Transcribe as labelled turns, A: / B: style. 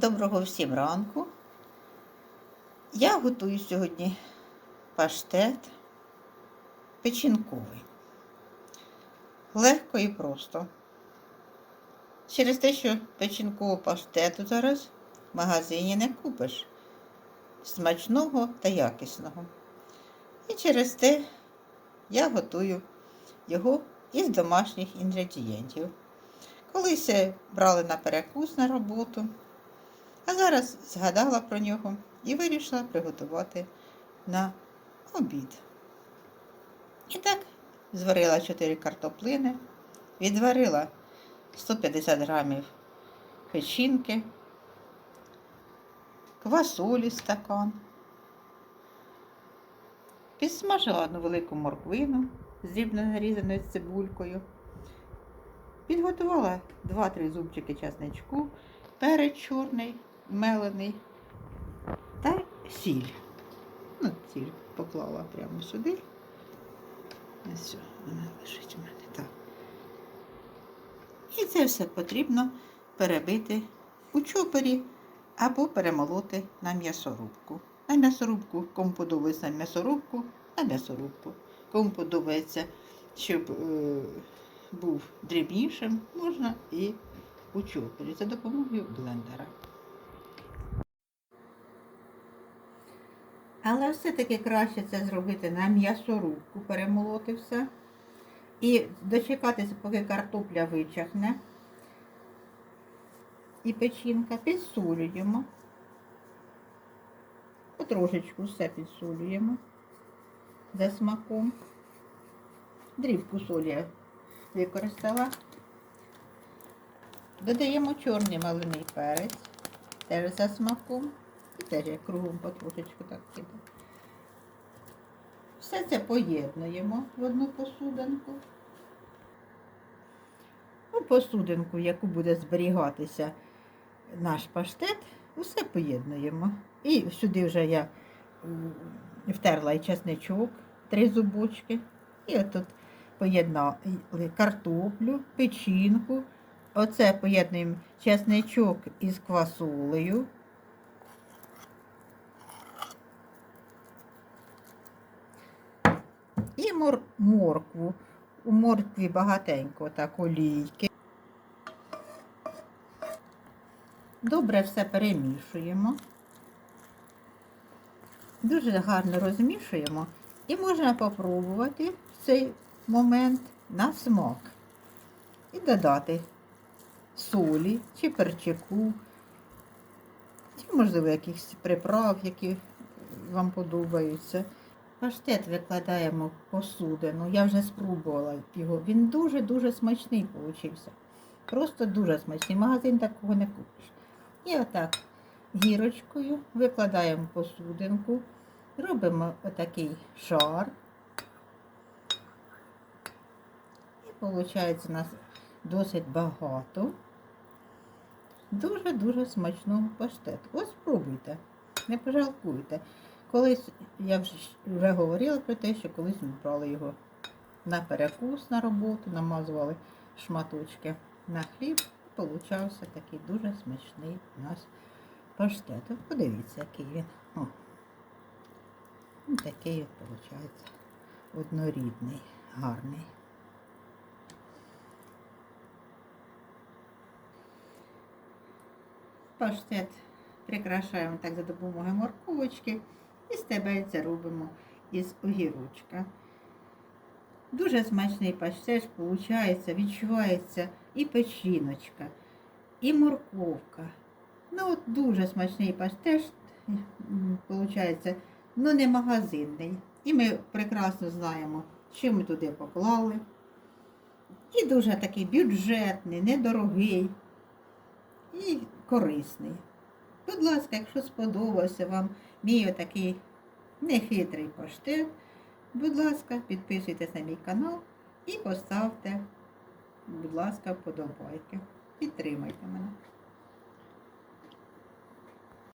A: Доброго всім ранку. Я готую сьогодні паштет печінковий. Легко і просто. Через те, що печінкового паштету зараз в магазині не купиш смачного та якісного. І через те я готую його із домашніх інгредієнтів. Колись брали на перекус на роботу. А зараз згадала про нього і вирішила приготувати на обід. І так, зварила 4 картоплини, відварила 150 грамів печінки, квасолі стакан, підсмажила одну велику морквину з дрібно нарізаною цибулькою, підготувала 2-3 зубчики часничку, перець чорний мелений та сіль. Ну, сіль поклала прямо сюди. Ось вона лежить у мене так. І це все потрібно перебити у чопері або перемолоти на м'ясорубку. На м'ясорубку, кому подобається на м'ясорубку, на м'ясорубку. Кому подобається, щоб е, був дрібнішим, можна і у чопері за допомогою блендера. Але все-таки краще це зробити на м'ясорубку, перемолоти все. І дочекатися, поки картопля вичахне. І печінка підсолюємо. Потрошечку все підсолюємо за смаком. Дрібку солі я використала. Додаємо чорний малиний перець, теж за смаком. І теж я кругом потрошечку так кидаю. Все це поєднуємо в одну посудинку. У посудинку, яку буде зберігатися наш паштет, усе поєднуємо. І сюди вже я втерла і чесничок, три зубочки. І отут поєднали картоплю, печінку. Оце поєднуємо чесничок із квасолею. І мор моркву. У моркві багатенько так олійки. Добре все перемішуємо. Дуже гарно розмішуємо і можна попробувати в цей момент на смак. І додати солі чи перчику, чи, можливо, якихось приправ, які вам подобаються. Паштет викладаємо в посудину. Я вже спробувала його. Він дуже-дуже смачний получився. Просто дуже смачний. Магазин такого не купиш. І отак гірочкою викладаємо посудинку, робимо отакий шар. І виходить у нас досить багато. Дуже-дуже смачного паштету. Ось спробуйте, не пожалкуйте. Колись я вже, вже говорила про те, що колись ми брали його на перекус на роботу, намазували шматочки на хліб, і получався такий дуже смачний у нас паштет. От подивіться, який він. О. Такий от виходить однорідний, гарний. Паштет прикрашаємо так за допомогою морковочки. І стебельця робимо із огірочка. Дуже смачний паштет, виходить, відчувається і печіночка, і морковка. Ну, от дуже смачний паштет, виходить, ну не магазинний. І ми прекрасно знаємо, що ми туди поклали. І дуже такий бюджетний, недорогий і корисний. Будь ласка, якщо сподобався вам мій отакий нехитрий паштет, будь ласка, підписуйтесь на мій канал і поставте, будь ласка, вподобайки. Підтримайте мене.